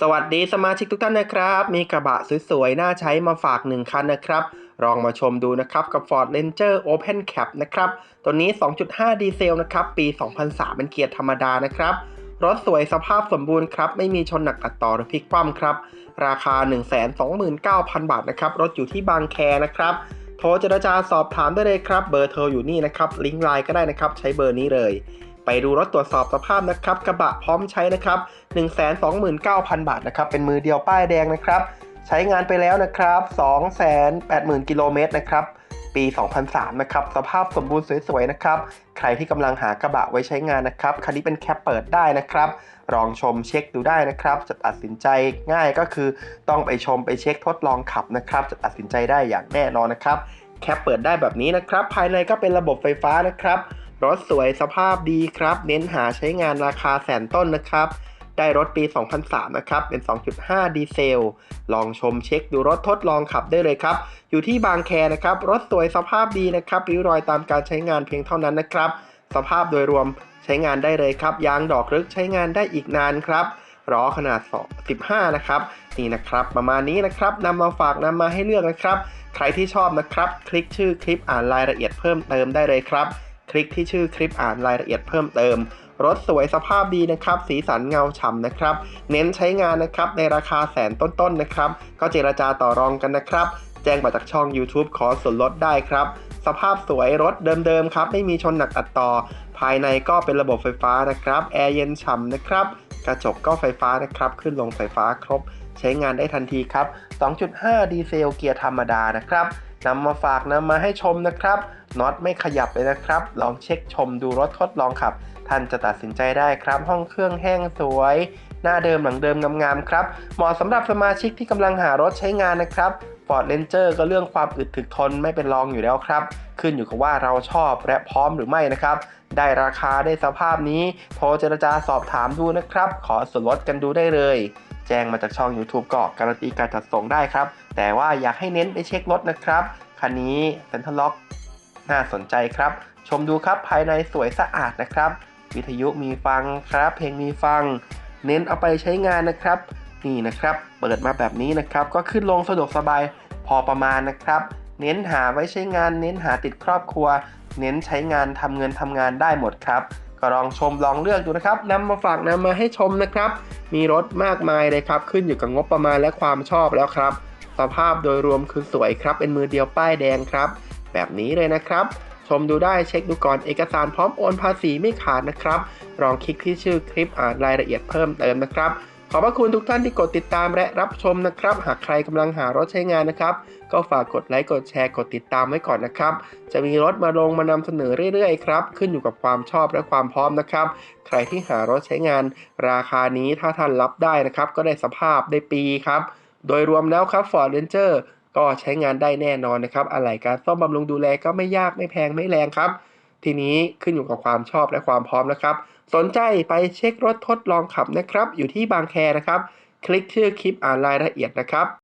สวัสดีสมาชิกทุกท่านนะครับ มีกระบะสวยๆ น่าใช้มาฝาก 1 คันนะครับ ลองมาชมดูนะครับกับ Ford Ranger Open Cap นะครับ ตัวนี้ 2.5 ดีเซลนะครับ ปี 2003 เป็นเกียร์ธรรมดานะครับ รถสวยสภาพสมบูรณ์ครับ ไม่มีชนหนักตัดต่อหรือพลิกคว่ำครับ ราคา 129,000 บาทนะครับ รถอยู่ที่บางแคนะครับ โทรเจรจาสอบถามได้เลยครับ เบอร์โทรอยู่นี่นะครับ ลิงก์ไลน์ก็ได้นะครับ ใช้เบอร์นี้เลย ไปดูรถตรวจสอบสภาพนะครับกระบะพร้อมใช้นะครับ 129,000 บาทนะครับเป็นมือเดียวป้ายแดงนะครับ ใช้งานไปแล้วนะครับ 280,000 กิโลเมตรนะครับปี 2003 นะครับ สภาพสมบูรณ์สวยๆ นะครับ ใครที่กำลังหากระบะไว้ใช้งานนะครับ คันนี้เป็นแคปเปิดได้นะครับ ลองชมเช็คดูได้นะครับ จะตัดสินใจง่ายก็คือต้องไปชมไปเช็คทดลองขับนะครับ จะตัดสินใจได้อย่างแน่นอนนะครับ แคปเปิดได้แบบนี้นะครับ ภายในก็เป็นระบบไฟฟ้านะครับ รถสวยสภาพดีครับ เน้นหาใช้งานราคาแสนต้นนะครับ ได้รถปี 2003 นะครับ เป็น 2.5 ดีเซล ลองชมเช็คดูรถทดลองขับได้เลยครับ อยู่ที่บางแคนะครับ รถสวยสภาพดีนะครับ ริ้วรอยตามการใช้งานเพียงเท่านั้นนะครับ สภาพโดยรวมใช้งานได้เลยครับ ยางดอกลึกใช้งานได้อีกนานครับล้อขนาด 15 นะครับ นี่นะครับ ประมาณนี้นะครับนำมาฝากนำมาให้เลือกนะครับ ใครที่ชอบนะครับ คลิกชื่อคลิปอ่านรายละเอียดเพิ่มเติมได้เลยครับ ลิกที่ชื่อคลิปอ่านรายละเอียดเพิ่มเติม รถสวยสภาพดีนะครับ สีสันเงาฉ่ำนะครับ เน้นใช้งานนะครับในราคาแสนต้นๆนะครับ ก็เจรจาต่อรองกันนะครับ แจ้งมาจากช่อง YouTube ขอส่วนลดได้ครับ สภาพสวยรถเดิมๆครับ ไม่มีชนหนักอัดต่อ ภายในก็เป็นระบบไฟฟ้านะครับ แอร์เย็นฉ่ำนะครับกระจกก็ไฟฟ้านะครับ ขึ้นลงไฟฟ้าครบ ใช้งานได้ทันทีครับ 2.5 ดีเซลเกียร์ธรรมดานะครับ นำมาฝากนำมาให้ชมนะครับน็อตไม่ขยับเลยนะครับ ลองเช็คชมดูรถทดลองขับ ท่านจะตัดสินใจได้ครับ ห้องเครื่องแห้งสวย หน้าเดิมหลังเดิมงามๆครับ เหมาะสำหรับสมาชิกที่กำลังหารถใช้งานนะครับ Ford Ranger ก็เรื่องความอึดถึกทนไม่เป็นรองอยู่แล้วครับ ขึ้นอยู่กับว่าเราชอบและพร้อมหรือไม่นะครับ ได้ราคาได้สภาพนี้ โทรเจรจาสอบถามดูนะครับ ขอส่วนลดกันดูได้เลย แจ้งมาจากช่อง YouTube ก็การันตีการจัดส่งได้ครับ แต่ว่าอยากให้เน้นไปเช็ครถนะครับ คันนี้เซ็นทรัลล็อกน่าสนใจครับ ชมดูครับภายในสวยสะอาดนะครับ วิทยุมีฟังครับ เพลงมีฟัง เน้นเอาไปใช้งานนะครับ นี่นะครับ เปิดมาแบบนี้นะครับ ก็ขึ้นลงสะดวกสบายพอประมาณนะครับ เน้นหาไว้ใช้งาน เน้นหาติดครอบครัว เน้นใช้งานทำเงินทำงานได้หมดครับ ก็ลองชมลองเลือกดูนะครับนำมาฝากนำมาให้ชมนะครับ มีรถมากมายเลยครับ ขึ้นอยู่กับงบประมาณและความชอบแล้วครับ สภาพโดยรวมคือสวยครับ เป็นมือเดียวป้ายแดงครับ แบบนี้เลยนะครับ ชมดูได้เช็คดูก่อนเอกสารพร้อมโอนภาษีไม่ขาดนะครับลองคลิกที่ชื่อคลิปอ่านรายละเอียดเพิ่มเติมนะครับ ขอบพระคุณทุกท่านที่กดติดตามและรับชมนะครับ หากใครกำลังหารถใช้งานนะครับ ก็ฝากกดไลค์กดแชร์กดติดตามไว้ก่อนนะครับ จะมีรถมาลงมานำเสนอเรื่อยๆครับขึ้นอยู่กับความชอบและความพร้อมนะครับ ใครที่หารถใช้งาน ราคานี้ถ้าท่านรับได้นะครับ ก็ได้สภาพได้ปีครับ โดยรวมแล้วครับ Ford Ranger ก็ใช้งานได้แน่นอนนะครับอะไหล่การซ่อมบำรุงดูแลก็ไม่ยากไม่แพงไม่แรงครับ ทีนี้ขึ้นอยู่กับความชอบและความพร้อมนะครับ สนใจไปเช็ครถทดลองขับนะครับ อยู่ที่บางแคนะครับ คลิกชื่อคลิปอ่านรายละเอียดนะครับ